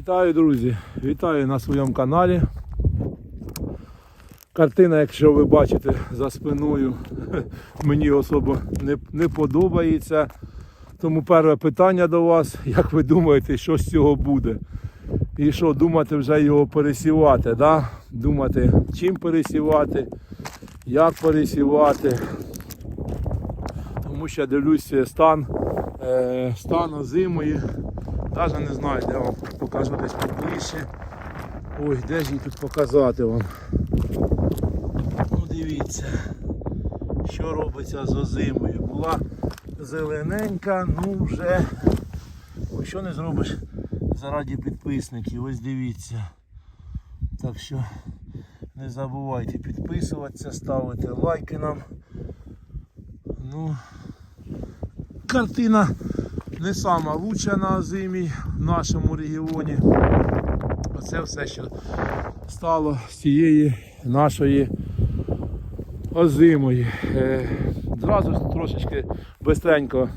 Вітаю, друзі! Вітаю на своєму каналі. Картина, якщо ви бачите за спиною, мені особо не, не подобається. Тому перше питання до вас, як ви думаєте, що з цього буде? І що, думати вже його пересівати, да? думати, чим пересівати, як пересівати. Тому що дивлюся стан, е, стан озимої. Навіть не знаю, де вам покажу десь поближче. Ой, де ж її тут показати вам. Ну дивіться, що робиться з озимою. Була зелененька, ну вже ой, що не зробиш заради підписників. Ось дивіться. Так що не забувайте підписуватися, ставити лайки нам. Ну, картина не сама лучша на озимій в нашому регіоні. Оце все, що стало з цієї нашої озимої. Е, Зразу трошечки бистренько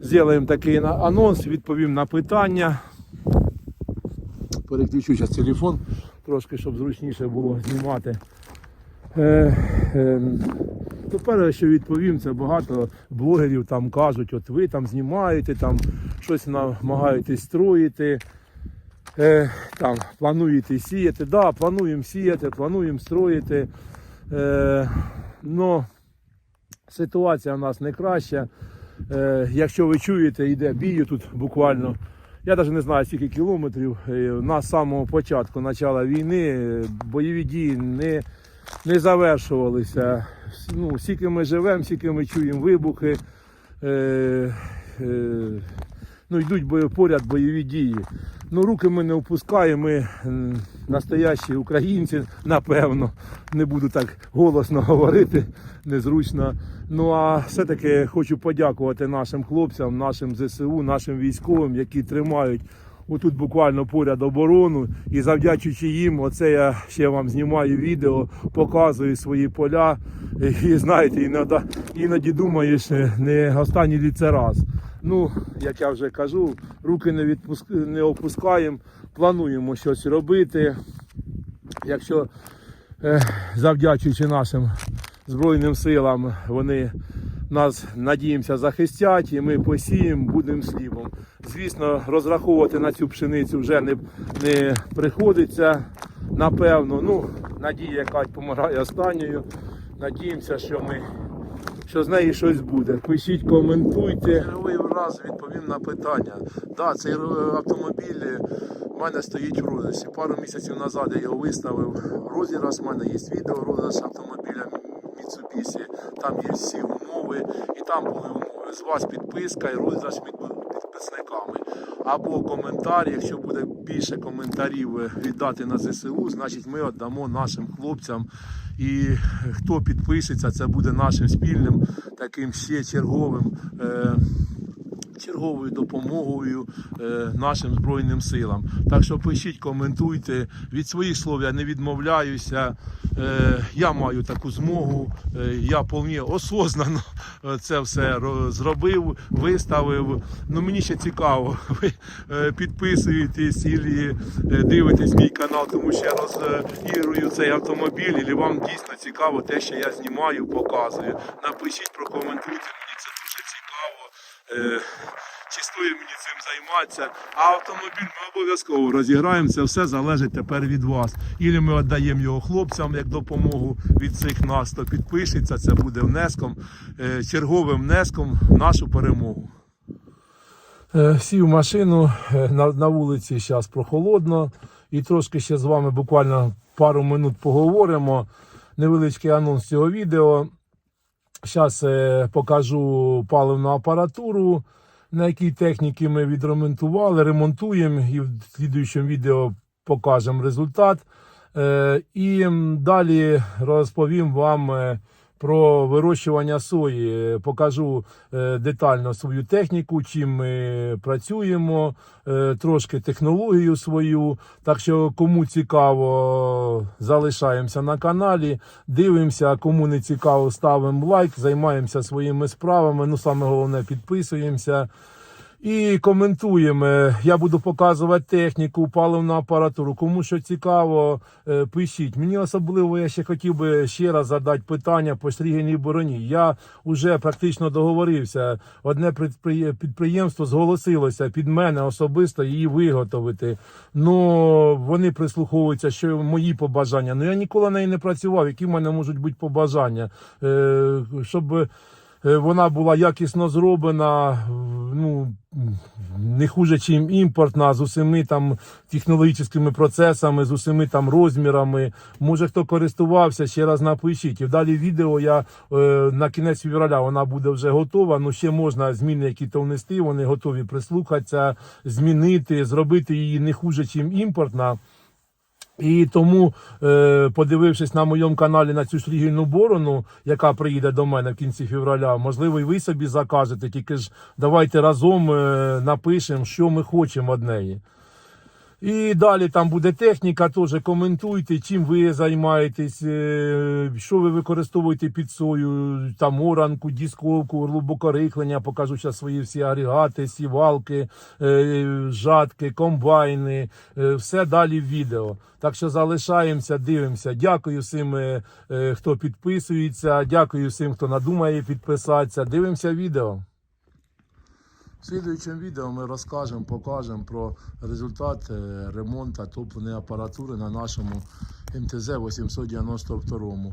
зробимо такий анонс, відповім на питання. Переключу зараз телефон трошки, щоб зручніше було знімати. То перше, що відповім, це багато блогерів там кажуть, от ви там знімаєте, там щось намагаєтесь строїти, е, там плануєте сіяти. Так, да, плануємо сіяти, плануємо строїти. Е, но ситуація у нас не краща. Е, якщо ви чуєте, йде бій тут буквально. Я навіть не знаю, скільки кілометрів. Е, з самого початку почала війни е, бойові дії не, не завершувалися. Ну, скільки ми живемо, скільки ми чуємо вибухи. Е, е, ну, йдуть бої- поряд бойові дії. Ну, руки ми не опускаємо, ми настоящі українці, напевно. Не буду так голосно говорити, незручно. Ну а все-таки хочу подякувати нашим хлопцям, нашим ЗСУ, нашим військовим, які тримають отут буквально поряд оборону. І завдячуючи їм, оце я ще вам знімаю відео, показую свої поля. І знаєте, іноді, іноді думаєш, не останній лі це раз. Ну, як я вже кажу, руки не, відпуск... не опускаємо, плануємо щось робити. Якщо е, завдячуючи нашим Збройним силам, вони нас, надіємося, захистять і ми посіємо, будемо слівом. Звісно, розраховувати на цю пшеницю вже не, не приходиться, напевно. Ну, надія якась помирає останньою. Надіємося, що ми що з неї щось буде. Пишіть, коментуйте. Другий раз відповім на питання. Да, цей е, автомобіль е, в мене стоїть в розісі. Пару місяців назад я його виставив в. У мене є відео розіграш автомобіля Mitsubishi. Там є всі умови, і там були умови. З вас підписка і між підписниками. Або коментар, якщо буде більше коментарів е, віддати на ЗСУ, значить ми віддамо нашим хлопцям. І хто підпишеться, це буде нашим спільним таким ще черговим. Е, черговою допомогою е, нашим Збройним силам. Так що пишіть, коментуйте. Від своїх слов я не відмовляюся. Е, я маю таку змогу. Е, я повні осознано це все зробив, виставив. Ну мені ще цікаво. Ви підписуєтесь і дивитесь мій канал, тому що я розігрую цей автомобіль, і вам дійсно цікаво те, що я знімаю, показую. Напишіть, прокоментуйте, мені це. Е, чи стоїть мені цим займатися. А автомобіль ми обов'язково розіграємо. Це все залежить тепер від вас. Ілі ми віддаємо його хлопцям як допомогу від цих нас, то підпишеться, це буде внеском, е, черговим внеском в нашу перемогу. Е, Сів машину, на, на вулиці зараз прохолодно. І трошки ще з вами буквально пару минут поговоримо. Невеличкий анонс цього відео. Зараз покажу паливну апаратуру, на якій техніки ми відремонтували, ремонтуємо і в слідуючому відео покажемо результат. Е, І далі розповім вам е, про вирощування сої. Покажу е, детально свою техніку, чим ми працюємо, е, трошки технологію свою. Так що, кому цікаво, залишаємося на каналі, дивимося, кому не цікаво, ставимо лайк, займаємося своїми справами. Ну, саме головне, підписуємося. І коментуємо. Я буду показувати техніку, паливну апаратуру. Кому що цікаво, е, пишіть. Мені особливо я ще хотів би ще раз задати питання по стрігеній бороні. Я вже практично договорився. Одне підприємство зголосилося під мене особисто її виготовити. Ну вони прислуховуються, що мої побажання. Ну я ніколи на неї не працював. Які в мене можуть бути побажання? Е, Щоб вона була якісно зроблена, ну не хуже, чим імпортна, з усіми там технологічними процесами, з усіми там розмірами. Може, хто користувався, ще раз напишіть. І далі відео я е, на кінець февраля вона буде вже готова. Ну ще можна зміни, які то внести. Вони готові прислухатися, змінити, зробити її не хуже, чим імпортна. І тому, е, подивившись на моєму каналі на цю стрігільну борону, яка приїде до мене в кінці февраля, можливо, і ви собі закажете. Тільки ж давайте разом е, напишемо, що ми хочемо від неї. І далі там буде техніка, теж коментуйте, чим ви займаєтесь, е, що ви використовуєте під сою, там оранку, дісковку, глибокорихлення, покажу зараз свої всі агрегати, сівалки, е, жатки, комбайни, е, все далі в відео. Так що залишаємося, дивимося. Дякую всім, хто підписується, дякую всім, хто надумає підписатися. Дивимося відео. В слідуючому відео ми розкажемо, покажемо про результат ремонту топливної апаратури на нашому МТЗ 892.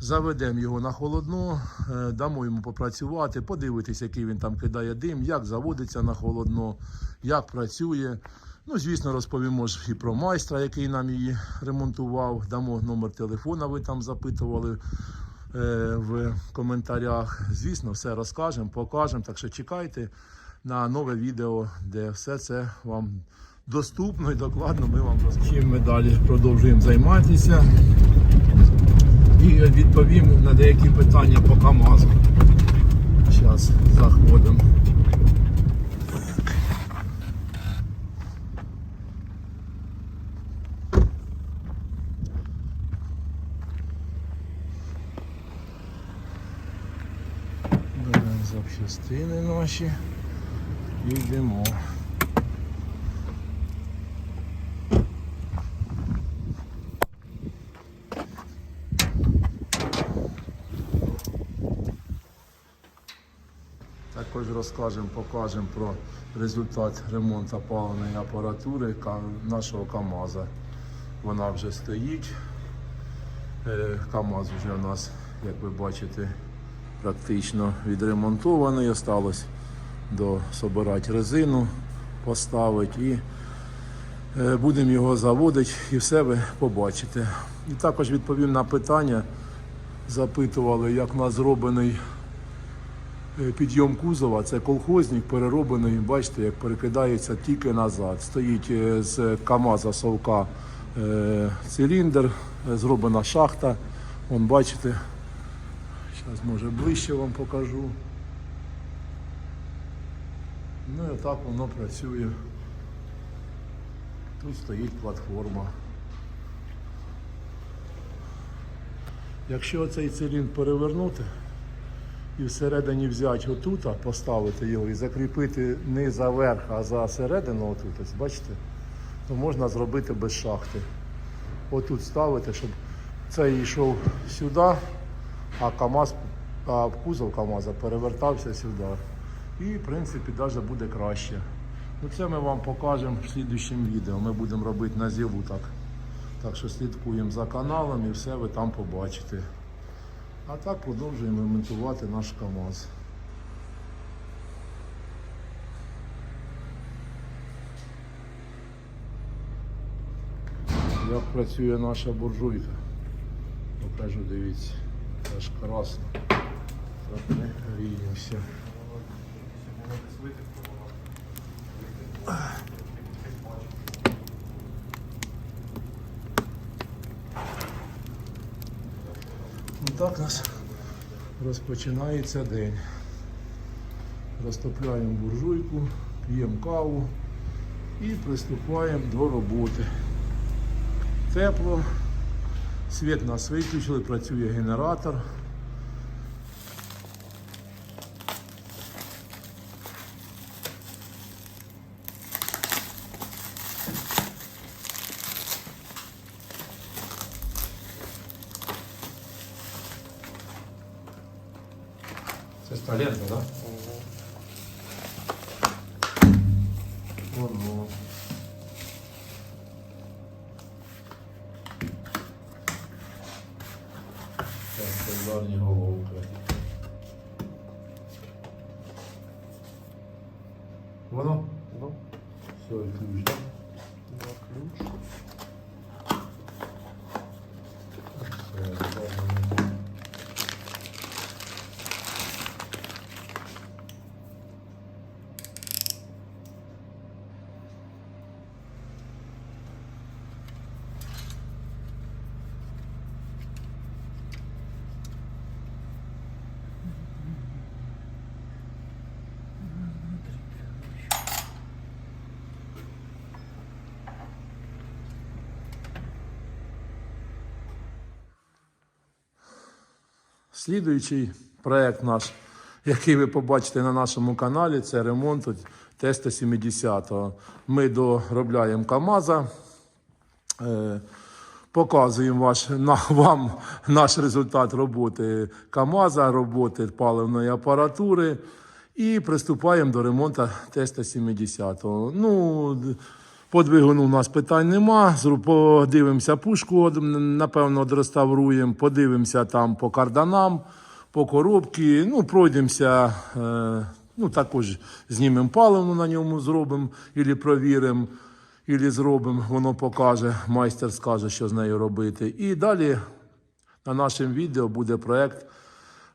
Заведемо його на холодно, е, дамо йому попрацювати, подивитися, який він там кидає дим, як заводиться на холодно, як працює. Ну, звісно, розповімо ж і про майстра, який нам її ремонтував. Дамо номер телефона, ви там запитували е, в коментарях. Звісно, все розкажемо, покажемо. Так що чекайте на нове відео, де все це вам доступно і докладно ми вам розкажемо. Ми далі продовжуємо займатися і відповім на деякі питання по КАМАЗу. Зараз заходимо. Беремо запчастини наші і йдемо. Також розкажемо, покажемо про результат ремонту паливної апаратури нашого КАМАЗа. Вона вже стоїть. Е, КАМАЗ вже у нас, як ви бачите, практично відремонтований. Осталось дособирати резину, поставити і е, будемо його заводити і все ви побачите. І також відповім на питання. Запитували, як у нас зроблений е, підйом кузова. Це колхозник перероблений. Бачите, як перекидається тільки назад. Стоїть е, з КАМАЗа совка циліндр, зроблена шахта. Вон бачите, Зараз може ближче вам покажу. Ну і так воно працює. Тут стоїть платформа. Якщо цей циліндр перевернути і всередині взяти отут, поставити його і закріпити не за верх, а за середину, отут, бачите, то можна зробити без шахти. Отут ставити, щоб цей йшов сюди, а КАМАЗ, а кузов КАМАЗа перевертався сюди. І, в принципі, навіть буде краще. Ну, це ми вам покажемо в слідчому відео. Ми будемо робити на зілу так. Так що слідкуємо за каналом і все ви там побачите. А так продовжуємо ремонтувати наш КАМАЗ. Як працює наша буржуйка. Покажу, дивіться. Це ж красно. Так ми гріємося. Ну, Так у нас розпочинається день. Розтопляємо буржуйку, п'ємо каву і приступаємо до роботи. Тепло, світ нас виключили, працює генератор. А лента, да? Воно. Так, солярні головки. Воно? Ну, Все, і ключ, так? два ключ. Все, добре. Слідуючий проект наш, який ви побачите на нашому каналі, це ремонт Теста 70-го. Ми доробляємо КАМАЗа, е, показуємо ваш, на, вам наш результат роботи КАМАЗа, роботи паливної апаратури і приступаємо до ремонту Теста 70-го. Ну, по двигуну у нас питань нема. Подивимося пушку, напевно, одреставруємо, подивимося там по карданам, по коробці. Ну, пройдемося, е, ну, також знімемо паливну на ньому, зробимо, або провіримо, або зробимо, воно покаже, майстер скаже, що з нею робити. І далі на нашому відео буде проект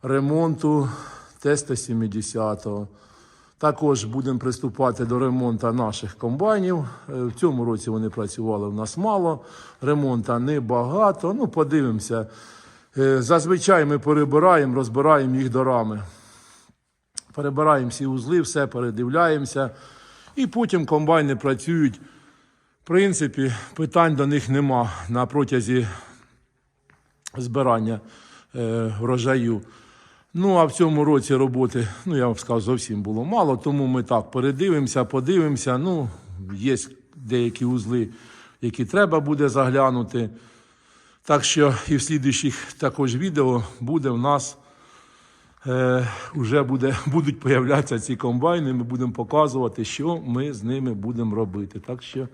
ремонту Теста 70-го. Також будемо приступати до ремонту наших комбайнів. Е, В цьому році вони працювали в нас мало, ремонту небагато. Ну, подивимося. Е, Зазвичай ми перебираємо, розбираємо їх до рами. Перебираємо всі узли, все передивляємося. І потім комбайни працюють. В принципі, питань до них нема на протязі збирання е, врожаю. Ну, а в цьому році роботи, ну я вам скажу, зовсім було мало, тому ми так передивимося, подивимося. Ну, є деякі узли, які треба буде заглянути. Так що і в слідуючих також відео буде в нас е, вже буде, будуть появлятися ці комбайни. Ми будемо показувати, що ми з ними будемо робити. Так що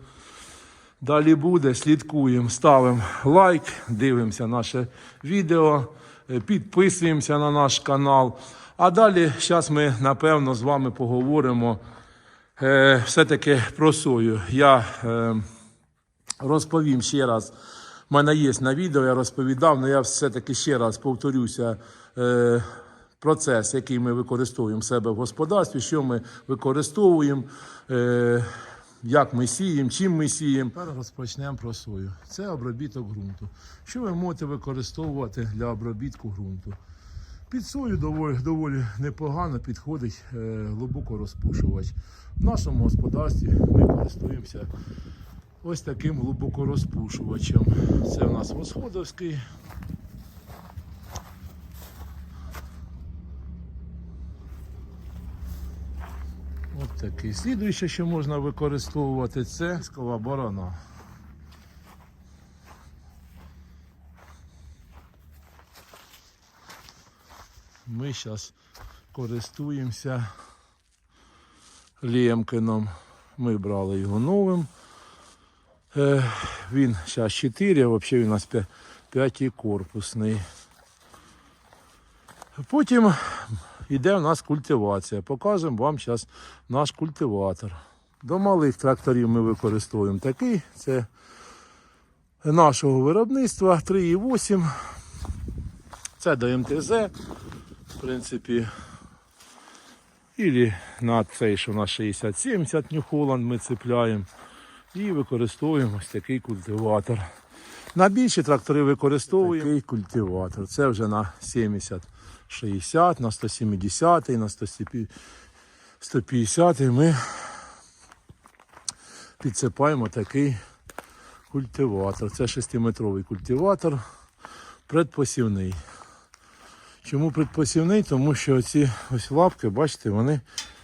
Далі буде, слідкуємо, ставимо лайк, дивимося наше відео, е, підписуємося на наш канал. А далі зараз ми напевно з вами поговоримо е, все-таки про сою. Я е, розповім ще раз. У мене є на відео, я розповідав, але я все-таки ще раз повторюся. Е, Процес, який ми використовуємо в себе в господарстві, що ми використовуємо, е, як ми сіємо, чим ми сіємо. Тепер розпочнемо про сою. Це обробіток ґрунту. Що ви можете використовувати для обробітку ґрунту? Під сою доволі, доволі непогано підходить е, глибокорозпушувач. В нашому господарстві ми користуємося ось таким глибокорозпушувачем. Це у нас восходовський. От такий. Слідуюче, що можна використовувати, це скова борона. Ми зараз користуємося Лємкином. Ми брали його новим. Е, він зараз 4, а взагалі він у нас 5 корпусний. Потім йде у нас культивація. Покажемо вам зараз наш культиватор. До малих тракторів ми використовуємо такий. Це нашого виробництва 3,8. Це до МТЗ. В принципі, і на цей, що на 60-70 New Holland ми цепляємо. І використовуємо ось такий культиватор. На більші трактори використовуємо такий культиватор. Це вже на 70 60, на 170, на 150 ми підсипаємо такий культиватор. Це 6-метровий культиватор, предпосівний. Чому предпосівний? Тому що ці ось лапки, бачите, вони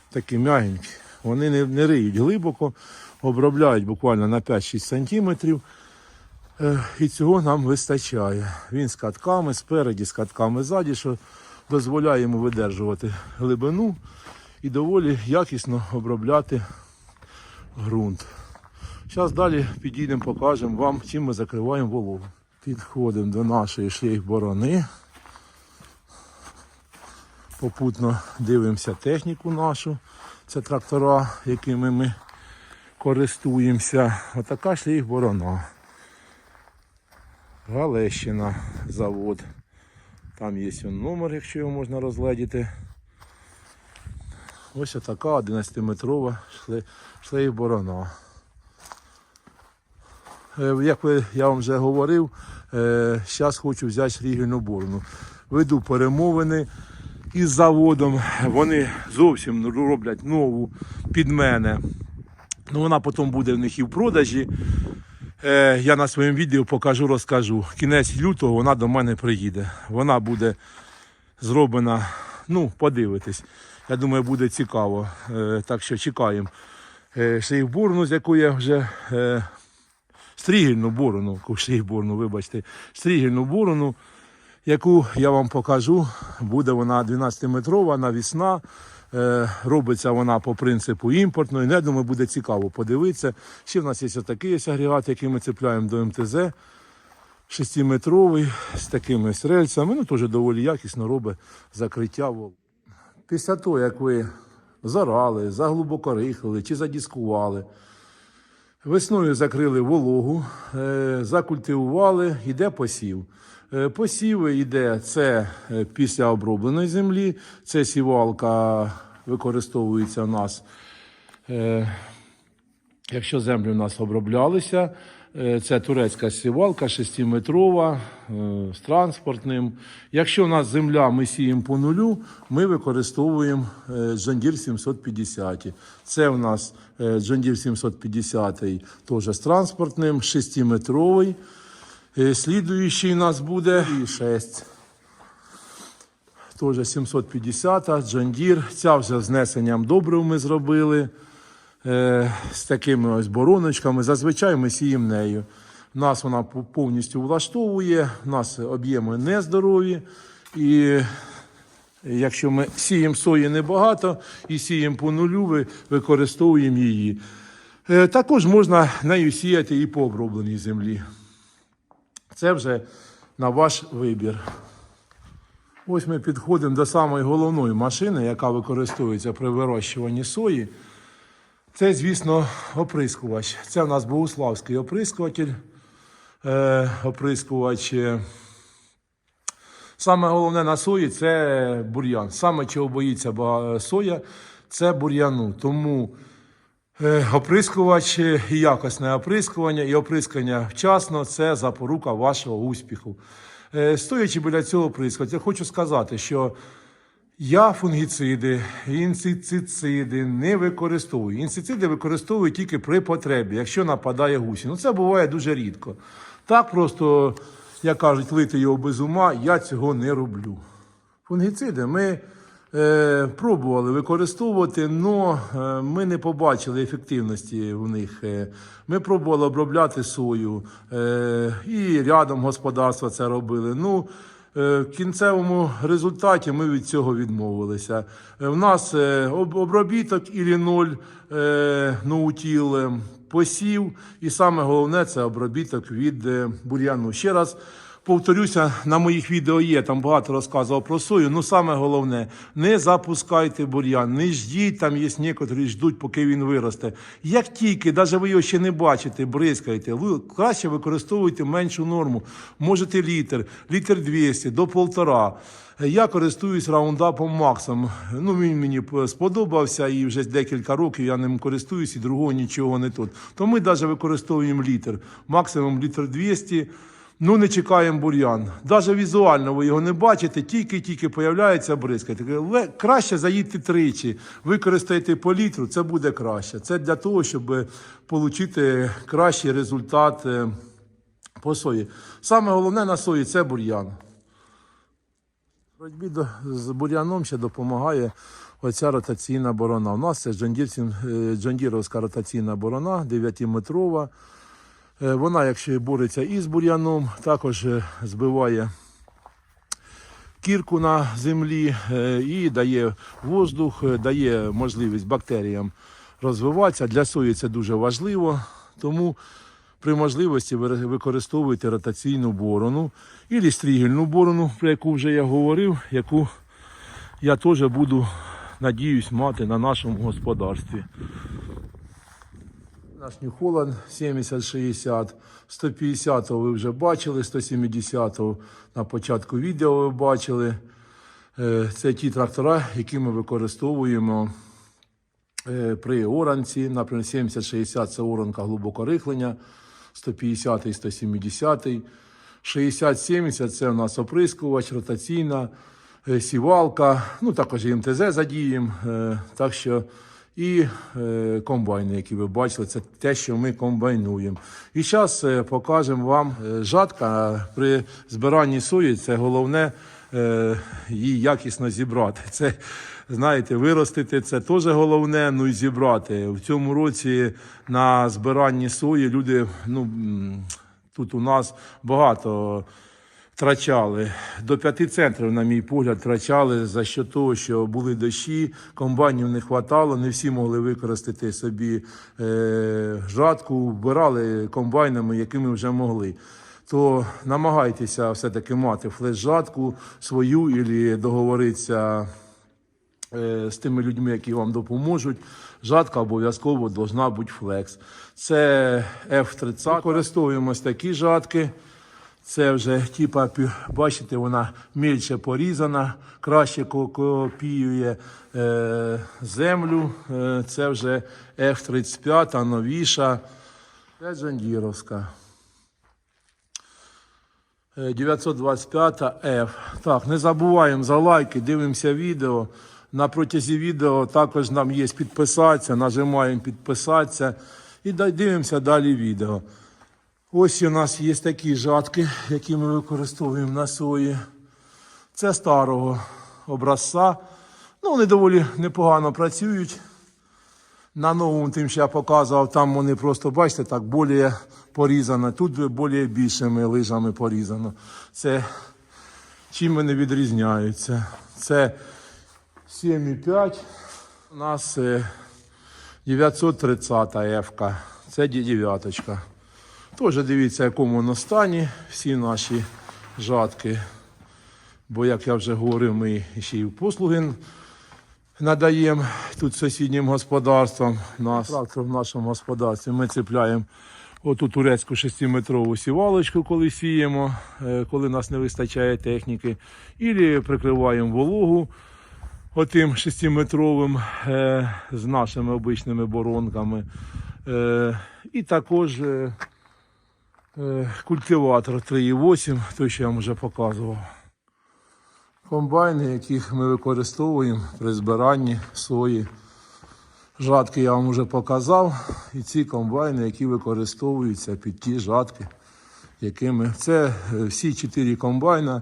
такі м'ягенькі. Вони не, не риють глибоко, обробляють буквально на 5-6 сантиметрів. Е, І цього нам вистачає. Він з катками спереді, з катками ззаді, що дозволяє йому видержувати глибину і доволі якісно обробляти ґрунт. Зараз далі підійдемо, покажемо вам, чим ми закриваємо вологу. Підходимо до нашої шлейф-борони. Попутно дивимося техніку нашу. Це трактора, якими ми користуємося. Отака шлейф-борона. Галещина завод. Там є номер, якщо його можна розгледіти. Ось така 11-метрова шле- шлейф-борона. Е, Як я вам вже говорив, зараз хочу взяти шрігельну борону. Веду перемовини із заводом. Вони зовсім роблять нову під мене. Ну, вона потім буде в них і в продажі. Е, я на своєму відео покажу, розкажу. Кінець лютого вона до мене приїде. Вона буде зроблена, ну, подивитись. Я думаю, буде цікаво. Е, так що чекаємо. Е, з якої я вже е, стрігельну борону, шлейфбурну, вибачте, стрігельну борону, яку я вам покажу. Буде вона 12-метрова, навісна. Е, робиться вона по принципу імпортної. Ну, Я думаю, буде цікаво подивитися. Ще в нас є такий ось агрегат, який ми цепляємо до МТЗ. 6-метровий з такими ось рельсами. Ну, теж доволі якісно робить закриття. вол. Після того, як ви зарали, заглибоко рихлили чи задіскували, Весною закрили вологу, е, закультивували, йде посів. Е, Посів йде це е, після обробленої землі. Це сівалка використовується у нас, е, якщо землі у нас оброблялися. Це турецька сівалка 6-метрова е, з транспортним. Якщо у нас земля ми сіємо по нулю, ми використовуємо Deere 750. Це у нас Deere 750 теж з транспортним, 6-метровий. Е, Слідуючий у нас буде і 6. Теж 750 John Deere. Ця вже з знесенням добрив ми зробили е, з такими ось бороночками. Зазвичай ми сіємо нею. Нас вона повністю влаштовує, у нас об'єми нездорові. І якщо ми сіємо сої небагато і сіємо по нулю, ви- використовуємо її. Е, Також можна нею сіяти і по обробленій землі. Це вже на ваш вибір. Ось ми підходимо до самої головної машини, яка використовується при вирощуванні сої. Це, звісно, оприскувач. Це у нас Богуславський оприскуватель. Е, оприскувач. е, Саме головне на сої це бур'ян. Саме чого боїться соя, це бур'яну. Тому оприскувач е, і якісне оприскування, і оприскання вчасно це запорука вашого успіху. Е, Стоячи біля цього оприскувача, хочу сказати, що я фунгіциди, інсектициди не використовую. Інсектициди використовую тільки при потребі, якщо нападає гусінь. Ну це буває дуже рідко. Так просто, як кажуть, лити його без ума, я цього не роблю. Фунгіциди ми пробували використовувати, але ми не побачили ефективності в них. Е, Ми пробували обробляти сою, е, і рядом господарства це робили. Ну, Е, В кінцевому результаті ми від цього відмовилися. Е, В нас е, обробіток і ліноль е, ноутіл, е, посів, і саме головне це обробіток від е, бур'яну. Ще раз повторюся, на моїх відео є, там багато розказував про сою. Ну саме головне, не запускайте бур'ян, не ждіть, там є некоторі ждуть, поки він виросте. Як тільки, навіть ви його ще не бачите, бризкайте, ви краще використовуйте меншу норму. Можете літр, літр 200 до полтора. Я користуюсь раундапом Максом. Ну, він мені сподобався, і вже декілька років я ним користуюсь, і другого нічого не тут. То ми навіть використовуємо літр, максимум літр 200. Ну, не чекаємо бур'ян. Навіть візуально ви його не бачите, тільки-тільки появляється бризкайте. Але краще заїдьте тричі, використайте по літру, це буде краще. Це для того, щоб отримати кращий результат е, по сої. Саме головне на сої це бур'ян. Боротьбі з бур'яном ще допомагає оця ротаційна борона. У нас це Джондірсін- е, ротаційна борона, 9-метрова. Е, Вона, якщо бореться із бур'яном, також е, збиває кірку на землі е, і дає воздух, дає можливість бактеріям розвиватися. Для сої це дуже важливо, тому при можливості використовуйте ротаційну борону і стрігельну борону, про яку вже я говорив, яку я теж буду, надіюсь, мати на нашому господарстві. Наш New Holland 7060, 150 ви вже бачили, 170 на початку відео ви бачили. Е, Це ті трактора, які ми використовуємо е, при оранці. Наприклад, 70-60 це оранка глибокорихлення, 150 і 170. 60-70 це у нас оприскувач, ротаційна, е, сівалка, ну також і МТЗ задіємо. Так що і е, комбайни, які ви бачили, це те, що ми комбайнуємо. І зараз покажемо вам е, жатка при збиранні сої. Це головне е, її якісно зібрати. Це знаєте, виростити це теж головне, ну і зібрати. В цьому році на збиранні сої люди, ну тут у нас багато втрачали. До п'яти центрів, на мій погляд, втрачали за що того, що були дощі, комбайнів не вистачало, не всі могли використати собі е, жатку, вбирали комбайнами, якими вже могли. То намагайтеся все-таки мати флеш-жатку свою і договоритися е, з тими людьми, які вам допоможуть. Жатка обов'язково должна бути флекс. Це F30. Використовуємось такі жатки. Це вже типа, бачите, вона мільше порізана, краще копіює е, землю. Е, це вже F35, новіша. Це Джандіровська. Е, 925 F. Так, не забуваємо за лайки, дивимося відео. На протязі відео також нам є підписатися, нажимаємо підписатися і дивимося далі відео. Ось у нас є такі жатки, які ми використовуємо на сої. Це старого образця. Ну, вони доволі непогано працюють. На новому, тим, що я показував, там вони просто, бачите, так більше порізано. Тут більше більшими лижами порізано. Це чим вони відрізняються. Це 7,5. У нас е, 930 F. Це дев'яточка. Теж дивіться, якому воно стані всі наші жатки. Бо, як я вже говорив, ми ще й послуги надаємо тут сусіднім господарствам. Нас трактор в нашому господарстві ми цепляємо оту турецьку 6-метрову сівалочку, коли сіємо, е, коли нас не вистачає техніки, і прикриваємо вологу отим 6-метровим е, з нашими обичними боронками. Е, і також культиватор 3,8, той, що я вам вже показував. Комбайни, яких ми використовуємо при збиранні сої. Жатки я вам вже показав. І ці комбайни, які використовуються під ті жатки, якими це е, всі чотири комбайна,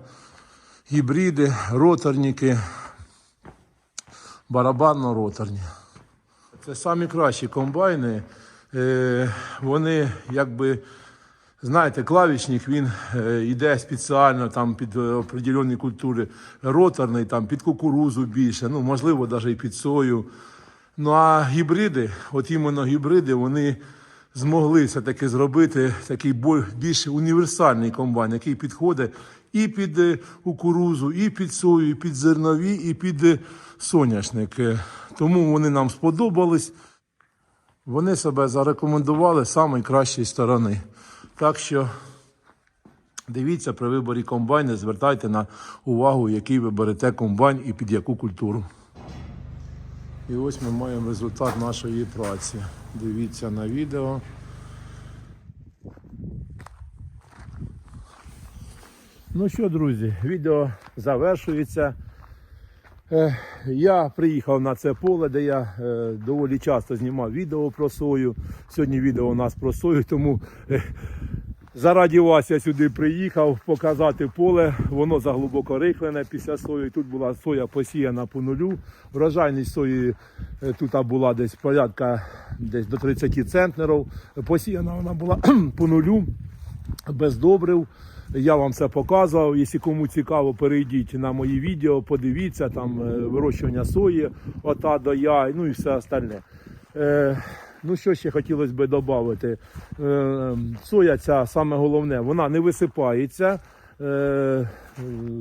гібриди, роторники, барабанно-роторні. Це самі кращі комбайни. Е, Вони якби. Знаєте, клавішник він е, йде спеціально там під е, определені культури, роторний, там під кукурузу більше, ну можливо, навіть і під сою. Ну а гібриди, от іменно гібриди, вони змогли все-таки зробити такий більш універсальний комбайн, який підходить і під е, кукурузу, і під сою, і під зернові, і під е, соняшник. Е, Тому вони нам сподобались. Вони себе зарекомендували з найкращої сторони. Так що дивіться при виборі комбайна, звертайте на увагу, який ви берете комбайн і під яку культуру. І ось ми маємо результат нашої праці. Дивіться на відео. Ну що, друзі, відео завершується. Е, Я приїхав на це поле, де я е, доволі часто знімав відео про сою. Сьогодні відео у нас про сою, тому е, заради вас я сюди приїхав показати поле. Воно заглибоко рихлене після сої. Тут була соя посіяна по нулю. Врожайність сої тут була десь порядка десь до 30 центнерів. Посіяна вона була по нулю. Без добрив. Я вам це показував. Якщо кому цікаво, перейдіть на мої відео, подивіться там е, вирощування сої, ота до я, ну і все остальне. Е, ну що ще хотілося б додати? Е, соя ця саме головне, вона не висипається. Е,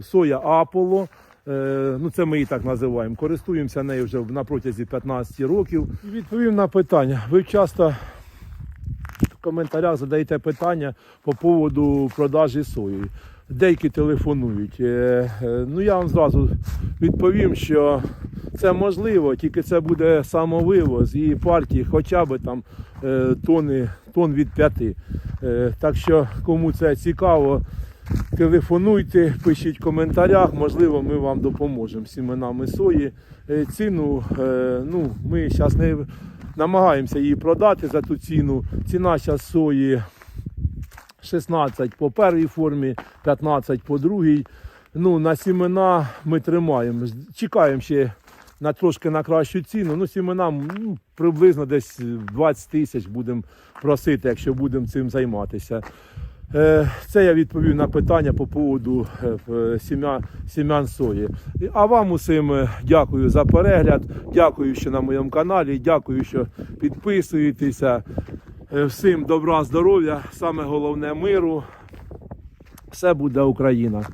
соя Аполло. Е, ну, це ми її так називаємо. Користуємося нею вже на протязі 15 років. Відповім на питання. Ви часто коментарях задаєте питання по поводу продажі сої. Деякі телефонують. Е, е, Ну я вам зразу відповім, що це можливо, тільки це буде самовивоз і партії хоча б там е, тони, тон від п'яти. Так що кому це цікаво, телефонуйте, пишіть в коментарях, можливо, ми вам допоможемо сіменами сої. Ціну ну, ми зараз не намагаємося її продати за ту ціну. Ціна зараз сої 16 по першій формі, 15 по другій. Ну, на сімена ми тримаємо. Чекаємо ще на трошки на кращу ціну. Ну, сімена ну, приблизно десь 20 тисяч будемо просити, якщо будемо цим займатися. Е, Це я відповів на питання по поводу е, сім'ян сої. А вам усім е, дякую за перегляд. Дякую, що на моєму каналі. Дякую, що підписуєтеся. Всім добра, здоров'я, саме головне миру. Все буде Україна.